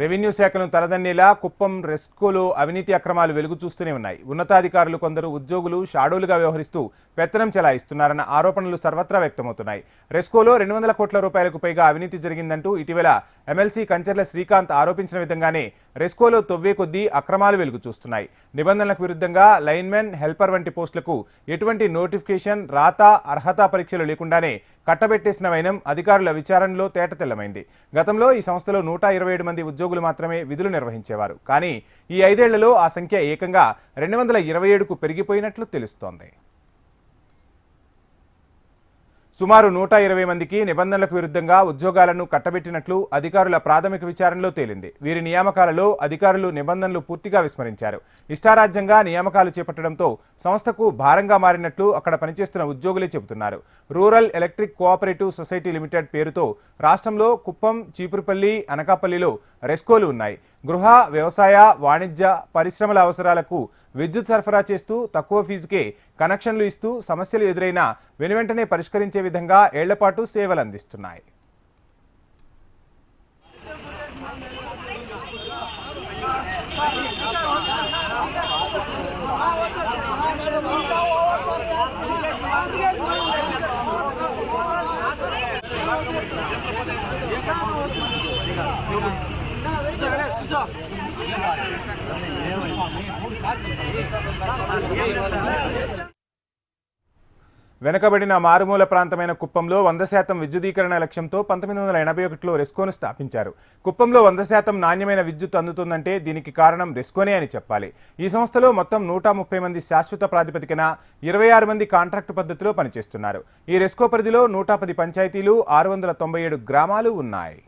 Revenue శాఖను తలదన్నేలా కుప్పం రెస్కోలో అవినీతి అక్రమాలు వెలుగు చూస్తూనే ఉన్నాయి. ఉన్నతాధికారులు కొందరు ఉద్యోగులు షాడోలుగా వ్యవహరిస్తూ పెత్తనం చెలాయిస్తున్నారన్న ఆరోపణలు సర్వత్రా వ్యక్తమవుతున్నాయి. రెస్కోలో రెండు వందల కోట్ల రూపాయలకు పైగా అవినీతి జరిగిందంటూ ఇటీవల ఎమ్మెల్సీ కంచర్ల శ్రీకాంత్ ఆరోపించిన విధంగానే రెస్కోలో తొవ్వే కొద్దీ అక్రమాలు వెలుగు చూస్తున్నాయి. నిబంధనలకు విరుద్ధంగా లైన్మెన్ హెల్పర్ వంటి పోస్టులకు ఎటువంటి నోటిఫికేషన్ రాత అర్హత పరీక్షలు లేకుండానే కట్టబెట్టేసిన వైనం అధికారుల విచారణలో తేటతెల్లమైంది. గతంలో ఈ సంస్థలో నూట ఇరవై ఏడు మంది ఉద్యోగులు మాత్రమే విధులు నిర్వహించేవారు. కానీ ఈ ఐదేళ్ళలో ఆ సంఖ్య ఏకంగా రెండు వందల ఇరవై ఏడుకు పెరిగిపోయినట్లు తెలుస్తోంది. సుమారు నూట ఇరవై మందికి నిబంధనలకు విరుద్ధంగా ఉద్యోగాలను కట్టబెట్టినట్లు అధికారుల ప్రాథమిక విచారణలో తేలింది. వీరి నియామకాలలో అధికారులు నిబంధనలు పూర్తిగా విస్మరించారు. ఇష్టారాజ్యంగా నియామకాలు చేపట్టడంతో సంస్థకు భారంగా మారినట్లు అక్కడ పనిచేస్తున్న ఉద్యోగులే చెబుతున్నారు. Rural electric cooperative society limited పేరుతో రాష్ట్రంలో కుప్పం చీపురుపల్లి అనకాపల్లిలో రెస్కోలు ఉన్నాయి. గృహ వ్యవసాయ వాణిజ్య పరిశ్రమల అవసరాలకు విద్యుత్ సరఫరా చేస్తూ తక్కువ ఫీజుకే కనెక్షన్లు ఇస్తూ సమస్యలు ఎదురైనా వెనువెంటనే పరిష్కరించే విధంగా ఏళ్ళపాటు సేవలు అందిస్తున్నాయి వెనుకబడిన మారుమూల ప్రాంతమైన కుప్పంలో వంద శాతం విద్యుదీకరణ లక్ష్యంతో పంతొమ్మిది వందల ఎనభై ఒకటిలో రెస్కోను స్థాపించారు. కుప్పంలో వంద శాతం నాణ్యమైన విద్యుత్ అందుతుందంటే దీనికి కారణం రెస్కోనే అని చెప్పాలి. ఈ సంస్థలో మొత్తం నూట ముప్పై మంది శాశ్వత ప్రాతిపదికన ఇరవై ఆరు మంది కాంట్రాక్టు పద్ధతిలో పనిచేస్తున్నారు. ఈ రెస్కో పరిధిలో నూట పది పంచాయతీలు ఆరు వందల తొంభై ఏడు గ్రామాలు ఉన్నాయి.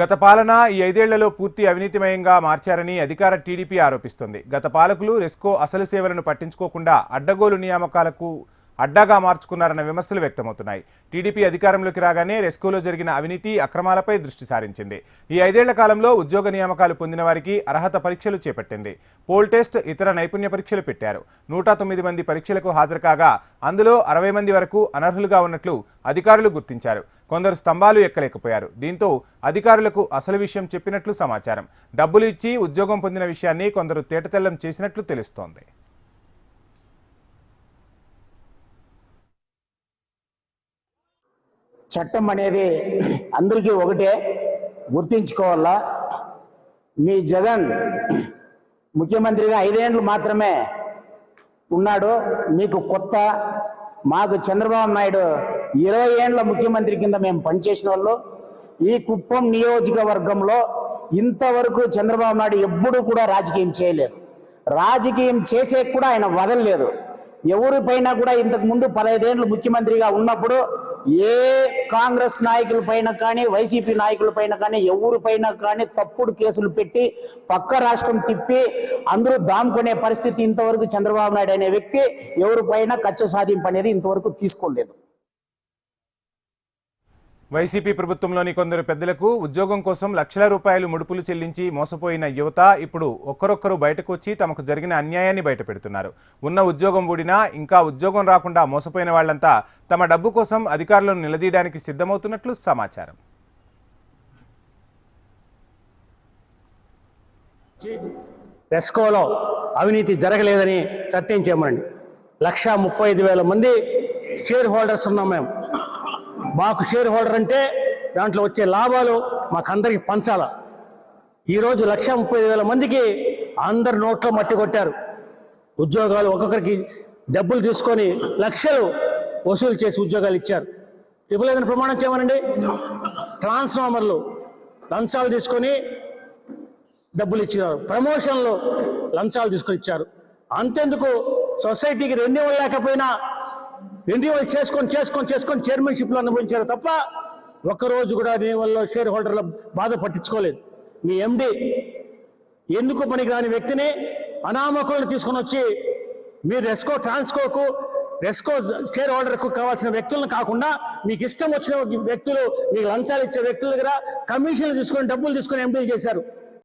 గత పాలన ఈ ఐదేళ్ళలో పూర్తి అవినీతిమయంగా మార్చారని అధికార టీడీపీ ఆరోపిస్తోంది. గత పాలకులు రెస్కో అసలు సేవలను పట్టించుకోకుండా అడ్డగోలు నియామకాలకు అడ్డాగా మార్చుకున్నారన్న విమర్శలు వ్యక్తమవుతున్నాయి. టీడీపీ అధికారంలోకి రాగానే రెస్కోలో జరిగిన అవినీతి అక్రమాలపై దృష్టి సారించింది. ఈ ఐదేళ్ళ కాలంలో ఉద్యోగ నియామకాలు పొందిన వారికి అర్హత పరీక్షలు చేపట్టింది. పోల్ టెస్ట్ ఇతర నైపుణ్య పరీక్షలు పెట్టారు. నూట తొమ్మిది మంది పరీక్షలకు హాజరు కాగా అందులో అరవై మంది వరకు అనర్హులుగా ఉన్నట్లు అధికారులు గుర్తించారు. కొందరు స్తంభాలు ఎక్కలేకపోయారు. దీంతో అధికారులకు అసలు విషయం చెప్పినట్లు సమాచారం. డబ్బులు ఇచ్చి ఉద్యోగం పొందిన విషయాన్ని కొందరు తేటతెల్లం చేసినట్లు తెలుస్తోంది. చట్టం అనేది అందరికీ ఒకటే. గుర్తించుకోవాలా? మీ జగన్ ముఖ్యమంత్రిగా ఐదేండ్లు మాత్రమే ఉన్నాడు. మీకు కొత్త మాకు చంద్రబాబు నాయుడు ఇరవై ఏండ్ల ముఖ్యమంత్రి కింద మేము పనిచేసిన వాళ్ళు ఈ కుప్పం నియోజకవర్గంలో ఇంతవరకు చంద్రబాబు నాయుడు ఎప్పుడూ కూడా రాజకీయం చేయలేదు. రాజకీయం చేసే కూడా ఆయన వదలలేదు. ఎవరిపైన కూడా ఇంతకు ముందు పదహైదేండ్లు ముఖ్యమంత్రిగా ఉన్నప్పుడు ఏ కాంగ్రెస్ నాయకుల పైన కానీ వైసీపీ నాయకుల పైన కానీ ఎవరిపైన కానీ తప్పుడు కేసులు పెట్టి పక్క రాష్ట్రం తిప్పి అందరూ దాముకునే పరిస్థితి ఇంతవరకు చంద్రబాబు నాయుడు అనే వ్యక్తి ఎవరిపైన కచ్చ సాధింపు అనేది ఇంతవరకు తీసుకోలేదు. వైసీపీ ప్రభుత్వంలోని కొందరు పెద్దలకు ఉద్యోగం కోసం లక్షల రూపాయలు ముడుపులు చెల్లించి మోసపోయిన యువత ఇప్పుడు ఒక్కరొక్కరు బయటకు వచ్చి తమకు జరిగిన అన్యాయాన్ని బయటపెడుతున్నారు. ఉన్న ఉద్యోగం ఊడినా ఇంకా ఉద్యోగం రాకుండా మోసపోయిన వాళ్ళంతా తమ డబ్బు కోసం అధికారులను నిలదీయడానికి సిద్ధమవుతున్నట్లు సమాచారం. ఎస్కోలో అవినీతి జరగలేదని సత్యం చేయమండి లక్ష ముప్పై ఐదు వేల మంది షేర్ హోల్డర్స్ ఉన్నాం మేము. మాకు షేర్ హోల్డర్ అంటే దాంట్లో వచ్చే లాభాలు మాకందరికి పంచాల. ఈరోజు లక్ష ముప్పై ఐదు వేల మందికి అందరు నోట్లో మట్టి కొట్టారు. ఉద్యోగాలు ఒక్కొక్కరికి డబ్బులు తీసుకొని లక్షలు వసూలు చేసి ఉద్యోగాలు ఇచ్చారు. ఇవ్వలేదని ప్రమాణం చేయమనండి. ట్రాన్స్ఫార్మర్లు లంచాలు తీసుకొని డబ్బులు ఇచ్చినారు. ప్రమోషన్లు లంచాలు తీసుకొని ఇచ్చారు. అంతెందుకు? సొసైటీకి రెన్యువల్ లేకపోయినా ఎన్డీఓలు చేసుకొని చేసుకొని చేసుకొని చైర్మన్షిప్లో అనుభవించారు తప్ప ఒక్కరోజు కూడా రెన్యువల్లో షేర్ హోల్డర్ల బాధ పట్టించుకోలేదు. మీ ఎండి ఎందుకు పనికిరాని వ్యక్తిని అనామకులను తీసుకొని వచ్చి మీరు రెస్కో ట్రాన్స్కోకు రెస్కో షేర్ హోల్డర్కు కావాల్సిన వ్యక్తులను కాకుండా మీకు ఇష్టం వచ్చిన వ్యక్తులు మీకు లంచాలు ఇచ్చే వ్యక్తుల దగ్గర కమిషన్లు తీసుకొని డబ్బులు తీసుకొని ఎండీలు చేశారు.